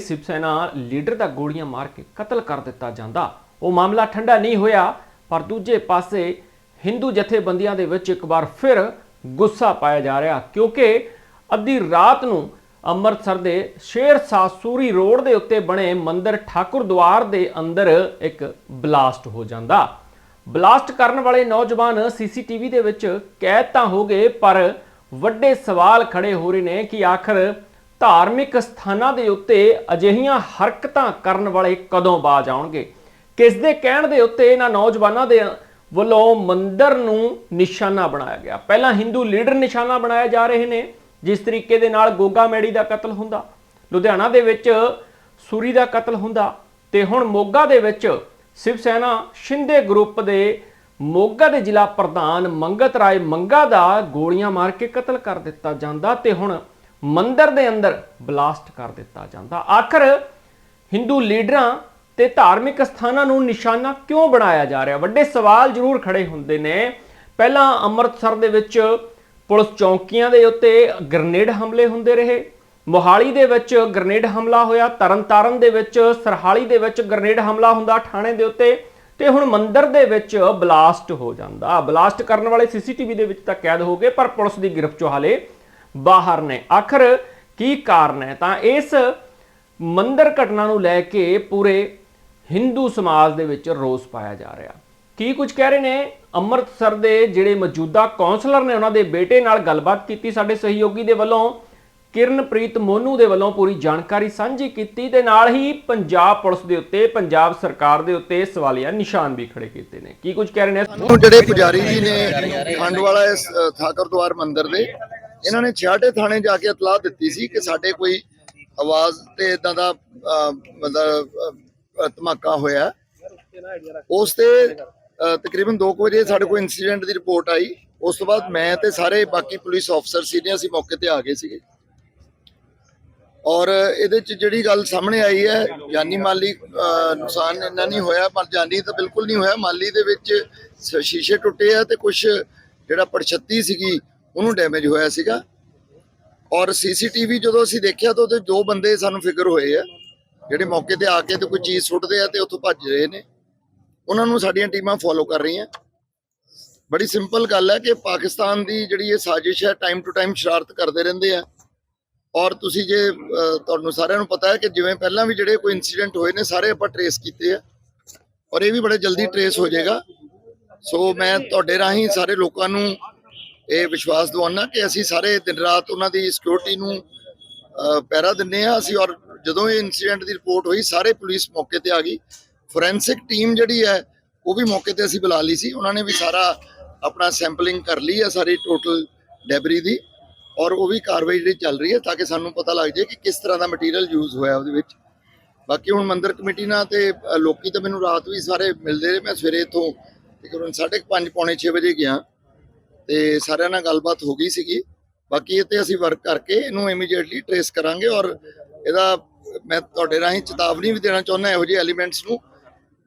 Shiv Sena leader ਦਾ ਗੋਲੀਆਂ ਮਾਰ ਕੇ ਕਤਲ ਕਰ ਦਿੱਤਾ ਜਾਂਦਾ। ਉਹ ਮਾਮਲਾ ਠੰਡਾ ਨਹੀਂ ਹੋਇਆ, ਪਰ ਦੂਜੇ ਪਾਸੇ ਹਿੰਦੂ ਜਥੇਬੰਦੀਆਂ ਦੇ ਵਿੱਚ ਇੱਕ ਵਾਰ ਫਿਰ ਗੁੱਸਾ ਪਾਇਆ ਜਾ ਰਿਹਾ, ਕਿਉਂਕਿ ਅੱਧੀ ਰਾਤ ਨੂੰ ਅੰਮ੍ਰਿਤਸਰ ਦੇ ਸ਼ੇਰ ਸ਼ਾਹ ਸੂਰੀ ਰੋਡ ਦੇ ਉੱਤੇ ਬਣੇ ਮੰਦਰ ਠਾਕੁਰ ਦੁਆਰ ਦੇ ਅੰਦਰ ਇੱਕ ਬਲਾਸਟ ਹੋ ਜਾਂਦਾ। ਬਲਾਸਟ ਕਰਨ ਵਾਲੇ ਨੌਜਵਾਨ ਸੀਸੀਟੀਵੀ ਦੇ ਵਿੱਚ ਕੈਦ ਤਾਂ ਹੋ ਗਏ, ਪਰ ਵੱਡੇ ਸਵਾਲ ਖੜੇ ਹੋ ਰਹੇ ਨੇ ਕਿ ਆਖਰ ਧਾਰਮਿਕ ਸਥਾਨਾਂ ਦੇ ਉੱਤੇ ਅਜਿਹੀਆਂ ਹਰਕਤਾਂ ਕਰਨ ਵਾਲੇ ਕਦੋਂ ਬਾਜ ਆਉਣਗੇ? ਕਿਸ ਦੇ ਕਹਿਣ ਦੇ ਉੱਤੇ ਇਹਨਾਂ ਨੌਜਵਾਨਾਂ ਦੇ ਵੱਲੋਂ ਮੰਦਰ ਨੂੰ ਨਿਸ਼ਾਨਾ ਬਣਾਇਆ ਗਿਆ? ਪਹਿਲਾਂ ਹਿੰਦੂ ਲੀਡਰ ਨਿਸ਼ਾਨਾ ਬਣਾਏ ਜਾ ਰਹੇ ਨੇ, ਜਿਸ ਤਰੀਕੇ ਦੇ ਨਾਲ ਗੋਗਾ ਮੈੜੀ ਦਾ ਕਤਲ ਹੁੰਦਾ, ਲੁਧਿਆਣਾ ਦੇ ਵਿੱਚ ਸੂਰੀ ਦਾ ਕਤਲ ਹੁੰਦਾ ਤੇ ਹੁਣ ਮੋਗਾ ਦੇ ਵਿੱਚ ਸ਼ਿਵ ਸੈਨਾ ਸ਼ਿੰਦੇ ਗਰੁੱਪ ਦੇ ਮੋਗਾ ਦੇ ਜ਼ਿਲ੍ਹਾ ਪ੍ਰਧਾਨ ਮੰਗਤ ਰਾਏ ਮੰਗਾ ਦਾ ਗੋਲੀਆਂ ਮਾਰ ਕੇ ਕਤਲ ਕਰ ਦਿੱਤਾ ਜਾਂਦਾ ਤੇ ਹੁਣ ਮੰਦਰ ਦੇ ਅੰਦਰ ਬਲਾਸਟ ਕਰ ਦਿੱਤਾ ਜਾਂਦਾ। ਆਖਰ ਹਿੰਦੂ ਲੀਡਰਾਂ ਤੇ ਧਾਰਮਿਕ ਸਥਾਨਾਂ ਨੂੰ ਨਿਸ਼ਾਨਾ ਕਿਉਂ ਬਣਾਇਆ ਜਾ ਰਿਹਾ? ਵੱਡੇ ਸਵਾਲ ਜ਼ਰੂਰ ਖੜੇ ਹੁੰਦੇ ਨੇ। ਪਹਿਲਾਂ ਅੰਮ੍ਰਿਤਸਰ ਦੇ ਵਿੱਚ ਪੁਲਿਸ ਚੌਕੀਆਂ ਦੇ ਉੱਤੇ ਗ੍ਰਨੇਡ ਹਮਲੇ ਹੁੰਦੇ ਰਹੇ। ਮੋਹਾਲੀ ਦੇ ਵਿੱਚ ਗ੍ਰਨੇਡ ਹਮਲਾ ਹੋਇਆ। ਤਰਨਤਾਰਨ ਦੇ ਵਿੱਚ, ਸਰਹਾਲੀ ਦੇ ਵਿੱਚ ਗ੍ਰਨੇਡ ਹਮਲਾ ਹੁੰਦਾ ਥਾਣੇ ਦੇ ਉੱਤੇ ਤੇ ਹੁਣ ਮੰਦਰ ਦੇ ਵਿੱਚ ਬਲਾਸਟ ਹੋ ਜਾਂਦਾ। ਬਲਾਸਟ ਕਰਨ ਵਾਲੇ ਸੀਸੀਟੀਵੀ ਦੇ ਵਿੱਚ ਤਾਂ ਕੈਦ ਹੋ ਗਏ, ਪਰ ਪੁਲਿਸ ਦੀ ਗ੍ਰਿਫਤ ਚੋਂ ਹਾਲੇ ਬਾਹਰ ਨੇ। ਆਖਰ ਕੀ ਕਾਰਨ ਹੈ? ਤਾਂ ਇਸ ਮੰਦਿਰ ਘਟਨਾ ਨੂੰ ਲੈ ਕੇ ਪੂਰੇ ਹਿੰਦੂ ਸਮਾਜ ਦੇ ਵਿੱਚ ਰੋਸ ਪਾਇਆ ਜਾ ਰਿਹਾ। ਕੀ ਕੁਝ ਕਹਿ ਰਹੇ ਨੇ? ਅੰਮ੍ਰਿਤਸਰ ਦੇ ਜਿਹੜੇ ਮੌਜੂਦਾ ਕਾਉਂਸਲਰ ਨੇ ਉਹਨਾਂ ਦੇ ਬੇਟੇ ਨਾਲ ਗੱਲਬਾਤ ਕੀਤੀ ਸਾਡੇ ਸਹਿਯੋਗੀ ਦੇ ਵੱਲੋਂ। ਕਿਰਨਪ੍ਰੀਤ ਮੋਨੂ ਦੇ ਵੱਲੋਂ ਪੂਰੀ ਜਾਣਕਾਰੀ ਸਾਂਝੀ ਕੀਤੀ ਤੇ ਨਾਲ ਹੀ ਪੰਜਾਬ ਪੁਲਿਸ ਦੇ ਉੱਤੇ, ਪੰਜਾਬ ਸਰਕਾਰ ਦੇ ਉੱਤੇ ਸਵਾਲੀਆ ਨਿਸ਼ਾਨ ਵੀ ਖੜੇ ਕੀਤੇ ਨੇ। ਕੀ ਕੁਝ ਕਹਿ ਰਹੇ ਨੇ ਜਿਹੜੇ ਪੁਜਾਰੀ ਜੀ ਨੇ ਖੰਡ ਇਸ ਠਾਕਰ ਦੁਆਰ ਮੰਦਿਰ ਦੇ ਇਹਨਾਂ ਨੇ ਛਾਟੇ ਥਾਣੇ ਜਾ ਕੇ ਇਤਲਾਹ ਦਿੱਤੀ ਸੀ ਕਿ ਸਾਡੇ ਕੋਈ ਆਵਾਜ਼ ਤੇ ਇਦਾਂ ਦਾ ਮਤਲਬ ਧਮਾਕਾ ਹੋਇਆ। ਉਸ ਤੇ ਤਕਰੀਬਨ 2 ਵਜੇ ਸਾਡੇ ਕੋਲ ਇਨਸੀਡੈਂਟ ਦੀ ਰਿਪੋਰਟ ਆਈ। ਉਸ ਤੋਂ ਬਾਅਦ ਮੈਂ ਤੇ ਸਾਰੇ ਬਾਕੀ ਪੁਲਿਸ ਅਫਸਰ ਸੀ ਮੌਕੇ ਤੇ ਆ ਗਏ ਸੀਗੇ। ਔਰ ਇਹਦੇ ਚ ਜਿਹੜੀ ਗੱਲ ਸਾਹਮਣੇ ਆਈ ਹੈ ਜਾਨੀ ਮਾਲੀ ਅ, ਨੁਕਸਾਨ ਇੰਨਾ ਨਹੀਂ ਹੋਇਆ ਪਰ ਜਾਨੀ ਤਾਂ ਬਿਲਕੁਲ ਨਹੀਂ ਹੋਇਆ। ਮਾਲੀ ਦੇ ਵਿੱਚ ਸ਼ੀਸ਼ੇ ਟੁੱਟੇ ਆ ਤੇ ਕੁਝ ਜਿਹੜਾ ਪਰਛੱਤੀ ਸੀਗੀ ਉਹਨੂੰ ਡੈਮੇਜ ਹੋਇਆ ਸੀਗਾ। ਔਰ ਸੀਸੀਟੀਵੀ ਜਦੋਂ ਅਸੀਂ ਦੇਖਿਆ ਤਾਂ ਉਹਦੇ ਦੋ ਬੰਦੇ ਸਾਨੂੰ ਫਿਕਰ ਹੋਏ ਆ। ਜਿਹੜੇ ਮੌਕੇ ਤੇ ਆ ਕੇ ਤੇ ਕੋਈ ਚੀਜ਼ ਸੁੱਟਦੇ ਆ ਤੇ ਉੱਥੋਂ ਭੱਜ ਰਹੇ ਨੇ। ਉਹਨਾਂ ਨੂੰ ਸਾਡੀਆਂ ਟੀਮਾਂ ਫੋਲੋ ਕਰ ਰਹੀਆਂ। ਬੜੀ ਸਿੰਪਲ ਗੱਲ ਹੈ ਕਿ ਪਾਕਿਸਤਾਨ ਦੀ ਜਿਹੜੀ ਇਹ ਸਾਜ਼ਿਸ਼ ਹੈ ਟਾਈਮ ਟੂ ਟਾਈਮ ਸ਼ਰਾਰਤ ਕਰਦੇ ਰਹਿੰਦੇ ਆ। ਔਰ ਤੁਸੀਂ ਜੇ ਤੁਹਾਨੂੰ ਸਾਰਿਆਂ ਨੂੰ ਪਤਾ ਹੈ ਕਿ ਜਿਵੇਂ ਪਹਿਲਾਂ ਵੀ ਜਿਹੜੇ ਕੋਈ ਇਨਸੀਡੈਂਟ ਹੋਏ ਨੇ, ਸਾਰੇ ਆਪਾਂ ਟਰੇਸ ਕੀਤੇ ਆ। ਔਰ ਇਹ ਵੀ ਬੜੇ ਜਲਦੀ ਟਰੇਸ ਹੋ ਜਾਏਗਾ। ਸੋ ਮੈਂ ਤੁਹਾਡੇ ਰਾਹੀਂ ਸਾਰੇ ਲੋਕਾਂ ਨੂੰ ਇਹ ਵਿਸ਼ਵਾਸ ਦਿਵਾਉਣਾ ਕਿ ਅਸੀਂ ਸਾਰੇ ਦਿਨ ਰਾਤ ਉਹਨਾਂ ਦੀ ਸਿਕਿਉਰਿਟੀ ਨੂੰ ਅਹ, ਪਹਿਰਾ ਦਿੰਨੇ ਆ ਅਸੀਂ ਔਰ ਜਦੋਂ ਇਹ ਇਨਸੀਡੈਂਟ ਦੀ ਰਿਪੋਰਟ ਹੋਈ ਸਾਰੇ ਪੁਲਿਸ ਮੌਕੇ ਤੇ ਆ ਗਈ। ਫੋਰੈਂਸਿਕ ਟੀਮ ਜਿਹੜੀ ਹੈ ਉਹ ਵੀ ਮੌਕੇ ਤੇ ਅਸੀਂ ਬੁਲਾ ਲਈ ਸੀ। ਉਹਨਾਂ ਨੇ ਵੀ ਸਾਰਾ ਆਪਣਾ ਸੈਂਪਲਿੰਗ ਕਰ ਲਈ ਹੈ ਸਾਰੀ ਟੋਟਲ ਡੈਬਰੀ ਦੀ। ਔਰ ਉਹ ਵੀ ਕਾਰਵਾਈ ਜਿਹੜੀ ਚੱਲ ਰਹੀ ਹੈ ਤਾਂ ਕਿ ਸਾਨੂੰ ਪਤਾ ਲੱਗ ਜਾਏ ਕਿ ਕਿਸ ਤਰ੍ਹਾਂ ਦਾ ਮਟੀਰੀਅਲ ਯੂਜ਼ ਹੋਇਆ ਉਹਦੇ ਵਿੱਚ। ਬਾਕੀ ਹੁਣ ਮੰਦਰ ਕਮੇਟੀ ਨਾਲ ਤੇ ਅ, ਲੋਕੀ ਤਾਂ ਮੈਨੂੰ ਰਾਤ ਵੀ ਸਾਰੇ ਮਿਲਦੇ ਰਹੇ। ਮੈਂ ਸਵੇਰੇ ਇਥੋਂ ਤਕਰੀਬਨ 5:30 ਪੌਣੇ 6 ਵਜੇ ਗਿਆ। ਤੇ ਸਾਰਿਆਂ ਨਾਲ ਗੱਲਬਾਤ ਹੋ ਗਈ ਸੀਗੀ। ਬਾਕੀ ਇਹ ਤੇ ਅਸੀਂ ਵਰਕ ਕਰਕੇ ਇਹਨੂੰ ਇਮੀਡੀਏਟਲੀ ਟਰੇਸ ਕਰਾਂਗੇ ਔਰ ਇਹਦਾ ਮੈਂ ਤੁਹਾਡੇ ਰਾਹੀਂ ਚੇਤਾਵਨੀ ਵੀ ਦੇਣਾ ਚਾਹੁੰਦਾ ਇਹੋ ਜਿਹੇ ਐਲੀਮੈਂਟਸ ਨੂੰ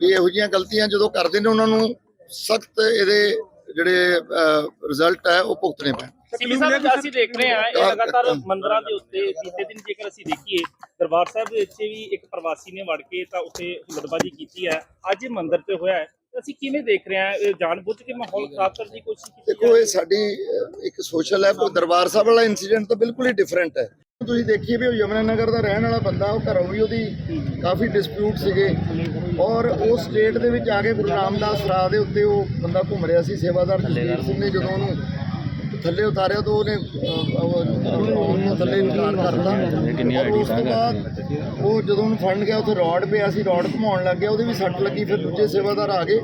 ਵੀ ਇਹੋ ਜਿਹੀਆਂ ਗਲਤੀਆਂ ਜਦੋਂ ਕਰਦੇ ਨੇ ਉਹਨਾਂ ਨੂੰ ਸਖਤ ਇਹਦੇ ਜਿਹੜੇ ਰਿਜ਼ਲਟ ਹੈ ਉਹ ਭੁਗਤਣੇ ਪੈਣ। ਸਿੱਖੀ ਸਾਹਿਬ ਅਸੀਂ ਦੇਖ ਰਹੇ ਹਾਂ ਇਹ ਲਗਾਤਾਰ ਮੰਦਰਾਂ ਦੇ ਉੱਤੇ ਬੀਤੇ ਦਿਨ ਜੇਕਰ ਅਸੀਂ ਦੇਖੀਏ ਦਰਬਾਰ ਸਾਹਿਬ ਦੇ ਵਿੱਚ ਵੀ ਇੱਕ ਪ੍ਰਵਾਸੀ ਨੇ ਵੜ ਕੇ ਤਾਂ ਉੱਥੇ ਹੁਲੜਬਾਜ਼ੀ ਕੀਤੀ ਹੈ। ਅੱਜ ਇਹ ਮੰਦਿਰ ਤੇ ਹੋਇਆ ਹੈ। ਅਸੀਂ ਕਿਵੇਂ ਦੇਖ ਰਹੇ ਹਾਂ? ਇਹ ਜਾਣਬੁੱਝ ਕੇ ਮਾਹੌਲ ਖਰਾਬ ਕਰਨ ਦੀ ਕੋਸ਼ਿਸ਼ ਕੀਤੀ ਦੇਖੋ ਇਹ ਸਾਡੀ ਇੱਕ ਸੋਸ਼ਲ ਹੈ ਪਰ ਦਰਬਾਰ ਸਾਹਿਬ ਵਾਲਾ ਇਨਸੀਡੈਂਟ ਤਾਂ ਬਿਲਕੁਲ ਹੀ ਡਿਫਰੈਂਟ ਹੈ। ਤੁਸੀਂ ਦੇਖੀਏ ਵੀ ਉਹ ਯਮਨਾ ਨਗਰ ਦਾ ਰਹਿਣ ਵਾਲਾ ਬੰਦਾ ਉਹ ਘਰੋਂ ਵੀ ਉਹਦੀ ਕਾਫੀ ਡਿਸਪਿਊਟ ਸੀਗੇ। ਔਰ ਉਹ ਸਟੇਟ ਦੇ ਵਿੱਚ ਆ ਕੇ ਗੁਰੂ ਰਾਮਦਾਸ ਰਾਹ ਦੇ ਉੱਤੇ ਉਹ ਬੰਦਾ ਘੁੰਮ ਰਿਹਾ ਸੀ ਸੇਵਾਦਾਰ ਜਸਵੀਰ ਸਿੰਘ ਨੇ ਜਦੋਂ ਉਹਨੂੰ ਥੱਲੇ ਉਤਾਰਿਆ ਤਾਂ ਉਹਨੇ ਉਹ ਥੱਲੇ ਇਨਕਾਰ ਕਰਤਾ। ਔਰ ਉਸ ਤੋਂ ਬਾਅਦ ਉਹ ਜਦੋਂ ਉਹਨੂੰ ਫੜਨ ਗਿਆ ਉੱਥੇ ਰੋਡ ਪਿਆ ਸੀ ਰੋਡ ਘੁਮਾਉਣ ਲੱਗ ਗਿਆ ਉਹਦੇ ਵੀ ਸੱਟ ਲੱਗੀ ਫਿਰ ਦੂਜੇ ਸੇਵਾਦਾਰ ਆ ਗਏ।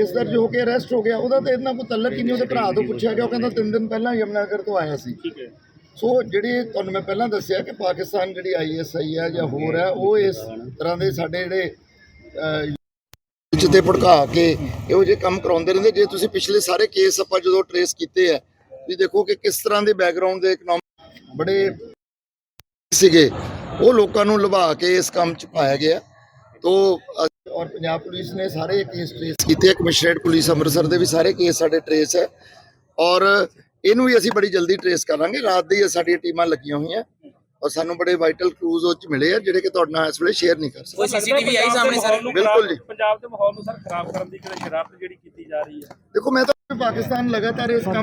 ਇਸ ਦਰਜ ਹੋ ਕੇ ਅਰੈਸਟ ਹੋ ਗਿਆ ਉਹਦਾ ਤਾਂ ਇਹਨਾਂ ਕੋਈ ਤਲਕ ਹੀ ਨਹੀਂ ਉਹਦੇ ਭਰਾ ਤੋਂ ਪੁੱਛਿਆ ਗਿਆ ਉਹ ਕਹਿੰਦਾ ਤਿੰਨ ਦਿਨ ਪਹਿਲਾਂ ਯਮਨਾਗਰ ਤੋਂ ਆਇਆ ਸੀ। ਸੋ ਜਿਹੜੀ ਤੁਹਾਨੂੰ ਮੈਂ ਪਹਿਲਾਂ ਦੱਸਿਆ ਕਿ ਪਾਕਿਸਤਾਨ ਜਿਹੜੀ ਆਈਐਸਆਈ ਹੈ ਜਾਂ ਹੋਰ ਹੈ ਉਹ ਇਸ ਤਰ੍ਹਾਂ ਦੇ ਸਾਡੇ ਜਿਹੜੇ ਵਿੱਚ ਤੇ ਭੜਕਾ ਕੇ ਇਹੋ ਜਿਹੇ ਕੰਮ ਕਰਾਉਂਦੇ ਰਹਿੰਦੇ। ਜੇ ਤੁਸੀਂ ਪਿਛਲੇ ਸਾਰੇ ਕੇਸ ਆਪਾਂ ਜਦੋਂ ਟਰੇਸ ਕੀਤੇ ਆ ਵੀ ਦੇਖੋ ਕਿ ਕਿਸ ਤਰ੍ਹਾਂ ਦੇ ਬੈਕਗ੍ਰਾਉਂਡ ਦੇ ਇਕਨੋਮਿਕ ਬੜੇ ਸੀਗੇ। ਉਹ ਲੋਕਾਂ ਨੂੰ ਲੁਭਾ ਕੇ ਇਸ ਕੰਮ 'ਚ ਪਾਇਆ ਗਿਆ। ਤੋ ਔਰ ਪੰਜਾਬ ਪੁਲਿਸ ਨੇ ਸਾਰੇ ਕੇਸ ਟਰੇਸ ਕੀਤੇ। ਕਮਿਸ਼ਨਰੇਟ ਪੁਲਿਸ ਅੰਮ੍ਰਿਤਸਰ ਦੇ ਵੀ ਸਾਰੇ ਕੇਸ ਸਾਡੇ ਟਰੇਸ ਹੈ। ਔਰ ਇਹਨੂੰ ਵੀ ਅਸੀਂ ਬੜੀ ਜਲਦੀ ਟਰੇਸ ਕਰਾਂਗੇ। ਰਾਤ ਦੀ ਸਾਡੀਆਂ ਟੀਮਾਂ ਲੱਗੀਆਂ ਹੋਈਆਂ। ਔਰ ਸਾਨੂੰ ਬੜੇ ਵਾਈਟਲ ਕਲੂਜ਼ ਉਹ ਚ ਮਿਲੇ ਆ ਜਿਹੜੇ ਕਿ ਤੁਹਾਡੇ ਨਾਲ ਇਸ ਵੇਲੇ ਸ਼ੇਅਰ ਨਹੀਂ ਕਰ ਸਕਦੇ। ਕੋਈ ਸੀਸੀਟੀਵੀ ਆਈ ਸਾਹਮਣੇ ਸਰ? ਬਿਲਕੁਲ ਜੀ। ਪੰਜਾਬ ਦੇ ਮਾਹੌਲ ਨੂੰ ਸਰ ਖਰਾਬ ਕਰਨ ਦੀ ਕਿਤੇ ਸ਼ਰਾਰਤ ਜਿਹੜੀ ਕੀਤੀ ਜਾ ਰਹੀ ਹੈ? ਦੇਖੋ ਮੈਂ ਤਾਂ ਪਾਕਿਸਤਾਨ ਲਗਾਤਾਰ ਇਸ ਕੰਮ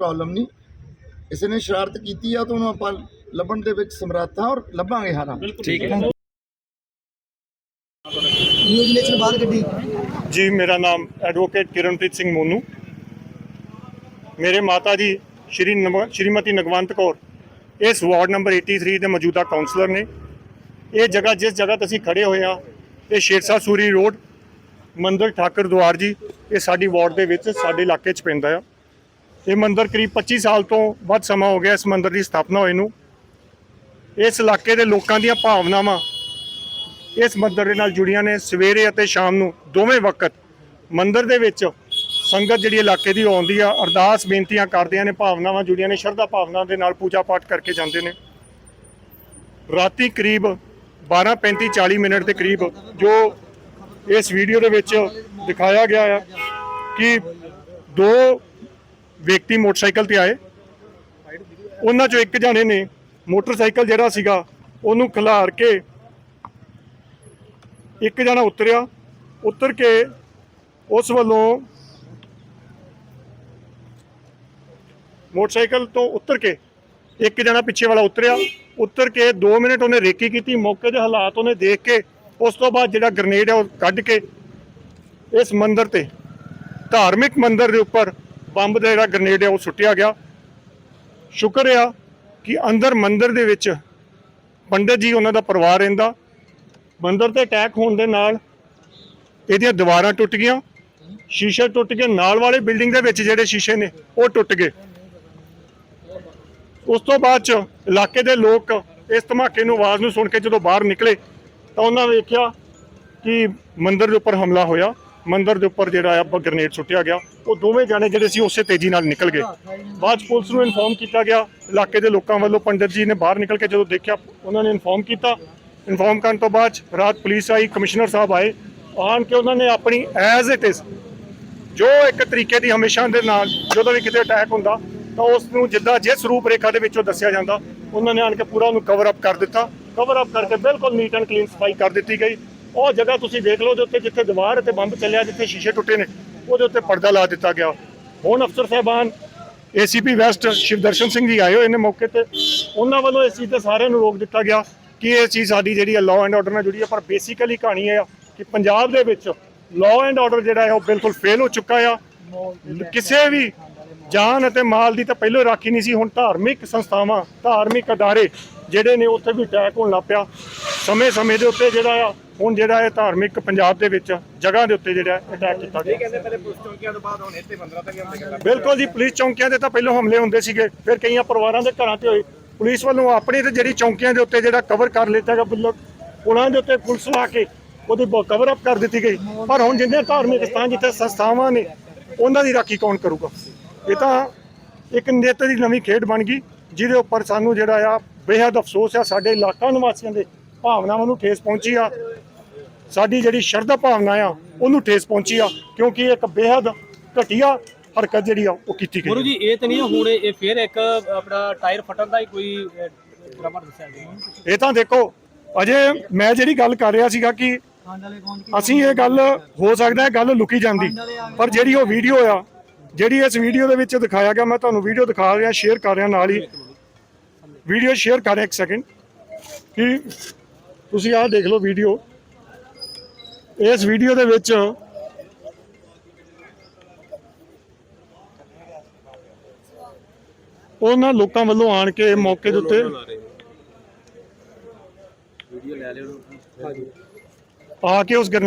problem ਨਹੀਂ। ਕਿਸੇ ਨੇ ਸ਼ਰਾਰਤ ਕੀਤੀ ਆ ਤਾਂ ਉਹਨੂੰ ਆਪਾਂ ਲੱਭਣ ਦੇ ਵਿੱਚ ਸਮਰੱਥ ਔਰ ਲੱਭਾਂਗੇ ਹਾਰਾਂ। ਠੀਕ ਹੈ। ਨਿਊਜ਼ ਬਾਹਰ ਕੱਢੀ ਜੀ ਮੇਰਾ ਨਾਮ ਐਡਵੋਕੇਟ ਕਿਰਨਪ੍ਰੀਤ ਸਿੰਘ ਮੋਨੂ। ਮੇਰੇ ਮਾਤਾ ਜੀ ਸ਼੍ਰੀ ਸ਼੍ਰੀਮਤੀ ਨਗਵੰਤ ਕੌਰ ਇਸ ਵਾਰਡ ਨੰਬਰ 83 ਦੇ ਮੌਜੂਦਾ ਕਾਉਂਸਲਰ ਨੇ। ਇਹ ਜਗ੍ਹਾ ਜਿਸ ਜਗ੍ਹਾ ਤੇ ਅਸੀਂ ਖੜੇ ਹੋਏ ਆ ਇਹ ਸ਼ੇਰਸ਼ਾਹ ਸੂਰੀ ਰੋਡ ਮੰਦਰ ਠਾਕਰ ਦੁਆਰ ਜੀ ਇਹ ਸਾਡੀ ਵਾਰਡ ਦੇ ਵਿੱਚ ਸਾਡੇ ਇਲਾਕੇ 'ਚ ਪੈਂਦਾ ਆ। ਇਹ ਮੰਦਰ ਕਰੀਬ 25 ਸਾਲ ਤੋਂ ਵੱਧ ਸਮਾਂ ਹੋ ਗਿਆ ਇਸ ਮੰਦਰ ਦੀ ਸਥਾਪਨਾ ਹੋਏ ਨੂੰ। ਇਸ ਇਲਾਕੇ ਦੇ ਲੋਕਾਂ ਦੀਆਂ ਭਾਵਨਾਵਾਂ ਇਸ ਮੰਦਰ ਦੇ ਨਾਲ ਜੁੜੀਆਂ ਨੇ। ਸਵੇਰੇ ਅਤੇ ਸ਼ਾਮ ਨੂੰ ਦੋਵੇਂ ਵਕਤ ਮੰਦਰ ਦੇ ਵਿੱਚ ਸੰਗਤ ਜਿਹੜੀ ਇਲਾਕੇ ਦੀ ਆਉਂਦੀ ਆ, ਅਰਦਾਸ ਬੇਨਤੀਆਂ ਕਰਦਿਆਂ ਨੇ, ਭਾਵਨਾਵਾਂ ਜੁੜੀਆਂ ਨੇ, ਸ਼ਰਧਾ ਭਾਵਨਾ ਦੇ ਨਾਲ ਪੂਜਾ ਪਾਠ ਕਰਕੇ ਜਾਂਦੇ ਨੇ। ਰਾਤੀ ਕਰੀਬ 12:35 40 ਮਿੰਟ ਦੇ ਕਰੀਬ ਜੋ ਇਸ ਵੀਡੀਓ ਦੇ ਵਿੱਚ ਦਿਖਾਇਆ ਗਿਆ ਆ ਕਿ ਦੋ ਵਿਅਕਤੀ ਮੋਟਰਸਾਈਕਲ ਤੇ ਆਏ। ਉਹਨਾਂ ਚੋਂ ਇੱਕ ਜਾਣੇ ਨੇ ਮੋਟਰਸਾਈਕਲ ਜਿਹੜਾ ਸੀਗਾ, ਉਹਨੂੰ ਖਿਲਾਰ ਕੇ ਇੱਕ ਜਣਾ ਉਤਰਿਆ। ਉਤਰ ਕੇ ਉਸ ਵੱਲੋਂ ਮੋਟਰਸਾਈਕਲ ਤੋਂ ਉਤਰ ਕੇ ਇੱਕ ਜਣਾ ਪਿੱਛੇ ਵਾਲਾ ਉਤਰਿਆ। ਉਤਰ ਕੇ 2 ਮਿੰਟ ਉਹਨੇ ਰੇਕੀ ਕੀਤੀ। ਮੌਕੇ ਦੇ ਹਾਲਾਤ ਉਹਨੇ ਦੇਖ ਕੇ ਉਸ ਤੋਂ ਬਾਅਦ ਜਿਹੜਾ ਗ੍ਰਨੇਡ ਹੈ ਉਹ ਕੱਢ ਕੇ ਇਸ ਮੰਦਰ ਤੇ, ਧਾਰਮਿਕ ਮੰਦਰ ਦੇ ਉੱਪਰ ਬੰਬ ਦਾ ਜਿਹੜਾ ਗ੍ਰਨੇਡ ਹੈ ਉਹ ਸੁੱਟਿਆ ਗਿਆ। ਸ਼ੁਕਰ ਆ ਕਿ ਅੰਦਰ ਮੰਦਿਰ ਦੇ ਵਿੱਚ ਪੰਡਤ ਜੀ ਉਹਨਾਂ ਦਾ ਪਰਿਵਾਰ ਰਹਿੰਦਾ। ਮੰਦਰ ਤੇ ਅਟੈਕ ਹੋਣ ਦੇ ਨਾਲ ਇਹਦੀਆਂ ਦੀਵਾਰਾਂ ਟੁੱਟ ਗਈਆਂ। ਸ਼ੀਸ਼ੇ ਟੁੱਟ ਗਏ। ਨਾਲ ਵਾਲੇ ਬਿਲਡਿੰਗ ਦੇ ਵਿੱਚ ਜਿਹੜੇ ਸ਼ੀਸ਼ੇ ਨੇ, ਉਹ ਟੁੱਟ ਗਏ। ਉਸ ਤੋਂ ਬਾਅਦ ਚ ਇਲਾਕੇ ਦੇ ਲੋਕ ਇਸ ਧਮਾਕੇ ਨੂੰ, ਆਵਾਜ਼ ਨੂੰ ਸੁਣ ਕੇ ਜਦੋਂ ਬਾਹਰ ਨਿਕਲੇ, ਤਾਂ ਉਹਨਾਂ ਵੇਖਿਆ ਕਿ ਮੰਦਰ ਦੇ ਉੱਪਰ ਹਮਲਾ ਹੋਇਆ। ਮੰਦਰ ਦੇ ਉੱਪਰ ਜਿਹੜਾ ਆ ਗ੍ਰਨੇਡ ਸੁੱਟਿਆ ਗਿਆ, ਉਹ ਦੋਵੇਂ ਜਾਣੇ ਜਿਹੜੇ ਸੀ ਉਸੇ ਤੇਜ਼ੀ ਨਾਲ ਨਿਕਲ ਗਏ। ਬਾਅਦ 'ਚ ਪੁਲਿਸ ਨੂੰ ਇਨਫੋਰਮ ਕੀਤਾ ਗਿਆ, ਇਲਾਕੇ ਦੇ ਲੋਕਾਂ ਵੱਲੋਂ ਪੰਡਿਤ ਜੀ ਨੇ ਬਾਹਰ ਨਿਕਲ ਕੇ ਜਦੋਂ ਦੇਖਿਆ, ਉਹਨਾਂ ਨੇ ਇਨਫੋਰਮ ਕੀਤਾ। ਇਨਫੋਰਮ ਕਰਨ ਤੋਂ ਬਾਅਦ 'ਚ ਰਾਤ ਪੁਲਿਸ ਆਈ, ਕਮਿਸ਼ਨਰ ਸਾਹਿਬ ਆਏ, ਆਣ ਕੇ ਉਹਨਾਂ ਨੇ ਆਪਣੀ ਐਜ਼ ਇਟ ਇਜ਼ ਜੋ ਇੱਕ ਤਰੀਕੇ ਦੀ ਹਮੇਸ਼ਾ ਦੇ ਨਾਲ ਜਦੋਂ ਵੀ ਕਿਤੇ ਅਟੈਕ ਹੁੰਦਾ, ਤਾਂ ਉਸ ਨੂੰ ਜਿੱਦਾਂ ਜਿਸ ਰੂਪ ਰੇਖਾ ਦੇ ਵਿੱਚੋਂ ਦੱਸਿਆ ਜਾਂਦਾ, ਉਹਨਾਂ ਨੇ ਆਣ ਕੇ ਪੂਰਾ ਉਹਨੂੰ ਕਵਰ ਅਪ ਕਰ ਦਿੱਤਾ। ਕਵਰ ਅਪ ਕਰਕੇ ਬਿਲਕੁਲ ਨੀਟ ਐਂਡ ਕਲੀਨ ਸਫ਼ਾਈ ਕਰ ਦਿੱਤੀ ਗਈ। ਉਹ ਜਗ੍ਹਾ ਤੁਸੀਂ ਦੇਖ ਲਓ ਦੇ ਉੱਤੇ ਜਿੱਥੇ ਦੀਵਾਰ ਅਤੇ ਬੰਬ ਚੱਲਿਆ, ਜਿੱਥੇ ਸ਼ੀਸ਼ੇ ਟੁੱਟੇ ਨੇ, ਉਹਦੇ ਉੱਤੇ ਪਰਦਾ ਲਾ ਦਿੱਤਾ ਗਿਆ। ਹੁਣ ਅਫਸਰ ਸਾਹਿਬਾਨ ਏਸੀਪੀ ਵੈਸਟ ਸ਼ਿਵਦਰਸ਼ਨ ਸਿੰਘ ਜੀ ਆਏ ਹੋਏ ਨੇ ਮੌਕੇ ਤੇ। ਉਹਨਾਂ ਵੱਲੋਂ ਇਸ ਚੀਜ਼ ਤੇ ਸਾਰਿਆਂ ਨੂੰ ਰੋਕ ਦਿੱਤਾ ਗਿਆ ਕਿ ਇਹ ਚੀਜ਼ ਸਾਡੀ ਜਿਹੜੀ ਹੈ ਲਾਅ ਐਂਡ ਆਰਡਰ ਨਾਲ ਜੁੜੀ ਹੈ, ਪਰ ਬੇਸਿਕਲੀ ਕਹਾਣੀ ਇਹ ਆ ਕਿ ਪੰਜਾਬ ਦੇ ਵਿੱਚ ਲਾਅ ਐਂਡ ਆਰਡਰ ਜਿਹੜਾ ਹੈ, ਉਹ ਬਿਲਕੁਲ ਫੇਲ ਹੋ ਚੁੱਕਾ ਆ। ਕਿਸੇ ਵੀ ਜਾਨ ਅਤੇ ਮਾਲ ਦੀ ਤਾਂ ਪਹਿਲਾਂ ਰਾਖੀ ਨਹੀਂ ਸੀ, ਹੁਣ ਧਾਰਮਿਕ ਸੰਸਥਾਵਾਂ, ਧਾਰਮਿਕ ਅਦਾਰੇ ਜਿਹੜੇ ਨੇ, ਉੱਥੇ ਵੀ ਅਟੈਕ ਹੋਣ ਲੱਗ ਪਿਆ। ਸਮੇਂ ਸਮੇਂ ਦੇ ਉੱਤੇ ਜਿਹੜਾ ਆ ਹੁਣ ਜਿਹੜਾ ਹੈ ਧਾਰਮਿਕ ਪੰਜਾਬ ਦੇ ਵਿੱਚ ਜਗ੍ਹਾ ਦੇ ਉੱਤੇ ਜਿਹੜਾ ਅਟੈਕ ਕੀਤਾ ਗਿਆ। ਕਹਿੰਦੇ ਪਹਿਲੇ ਪੁਲਿਸ ਚੌਂਕੀਆਂ ਤੋਂ ਬਾਅਦ ਹੁਣ ਇੱਥੇ ਮੰਦਰਾਂ ਤੱਕ ਹਮਲੇ ਕਰਨਾ ਬਿਲਕੁਲ ਜੀ ਪੁਲਿਸ ਚੌਂਕੀਆਂ ਦੇ ਤਾਂ ਪਹਿਲਾਂ ਹਮਲੇ ਹੁੰਦੇ ਸੀਗੇ ਫਿਰ ਕਈਆਂ ਪਰਿਵਾਰਾਂ ਦੇ ਘਰਾਂ ਤੇ ਹੋਏ। ਪੁਲਿਸ ਵੱਲੋਂ ਆਪਣੀ ਤੇ ਜਿਹੜੀ ਚੌਂਕੀਆਂ ਦੇ ਉੱਤੇ ਜਿਹੜਾ ਕਵਰ ਕਰ ਲਿੱਤਾ ਗਿਆ ਪੁਲਾਂ ਦੇ ਉੱਤੇ ਪੁਲਿਸ ਲਾ ਕੇ ਉਹਦੀ ਕਵਰ ਅਪ ਕਰ ਦਿੱਤੀ ਗਈ। ਪਰ ਹੁਣ ਜਿੰਨੇ ਧਾਰਮਿਕ ਸਥਾਨ ਜਿੱਥੇ ਸੰਸਥਾਵਾਂ ਨੇ ਉਹਨਾਂ ਦੀ ਰਾਖੀ ਕੌਣ ਕਰੂਗਾ? ਇਹ ਤਾਂ ਇੱਕ ਨਿੱਤ ਦੀ ਨਵੀਂ ਖੇਡ ਬਣ ਗਈ ਜਿਹਦੇ ਉੱਪਰ ਸਾਨੂੰ ਜਿਹੜਾ ਆ ਬੇਹੱਦ ਅਫਸੋਸ ਆ ਸਾਡੇ ਇਲਾਕਾ ਨਿਵਾਸੀਆਂ ਦੇ ਭਾਵਨਾਵਾਂ ਨੂੰ ਠੇਸ ਪਹੁੰਚੀ ਆ। ਸਾਡੀ ਜਿਹੜੀ ਸ਼ਰਧਾ ਭਾਵਨਾ ਆ ਉਹਨੂੰ ਠੇਸ ਪਹੁੰਚੀ ਆ ਕਿਉਂਕਿ ਇਹ ਇੱਕ ਬੇਹੱਦ ਘਟੀਆ ਹਰਕਤ ਜਿਹੜੀ ਆ ਉਹ ਕੀਤੀ ਗਈ ਗੁਰੂ। ਜੀ ਇਹ ਤਾਂ ਨਹੀਂ ਹੁਣ ਇਹ ਫਿਰ ਇੱਕ ਆਪਣਾ ਟਾਇਰ ਫਟਣ ਦਾ ਹੀ ਕੋਈ ਡਰਾਮਾ ਦੱਸਿਆ ਗਿਆ। ਇਹ ਤਾਂ ਦੇਖੋ ਅਜੇ ਮੈਂ ਜਿਹੜੀ ਗੱਲ ਕਰ ਰਿਹਾ ਸੀਗਾ ਕਿ ਅਸੀਂ ਇਹ ਗੱਲ ਹੋ ਸਕਦਾ ਹੈ ਗੱਲ ਲੁਕੀ ਜਾਂਦੀ ਪਰ ਜਿਹੜੀ ਉਹ ਵੀਡੀਓ ਆ ਜਿਹੜੀ ਇਸ ਵੀਡੀਓ ਦੇ ਵਿੱਚ ਦਿਖਾਇਆ ਗਿਆ ਮੈਂ ਤੁਹਾਨੂੰ ਵੀਡੀਓ ਦਿਖਾ ਰਿਹਾ ਸ਼ੇਅਰ ਕਰ ਰਿਹਾ ਨਾਲ ਹੀ। ਵੀਡੀਓ ਸ਼ੇਅਰ ਕਰ ਰਿਹਾ ਇੱਕ ਸੈਕਿੰਡ ਕਿ ਤੁਸੀਂ ਆਹ ਦੇਖ ਲਓ ਵੀਡੀਓ। ਇਸ ਵੀਡੀਓ ਦੇ ਵਿੱਚ ਉਹਨਾਂ ਲੋਕਾਂ ਵੱਲੋਂ ਆਣ ਕੇ ਮੌਕੇ ਦੇ ਉੱਤੇ ਆ ਕੇ ਉਸ ਗਰਨੇ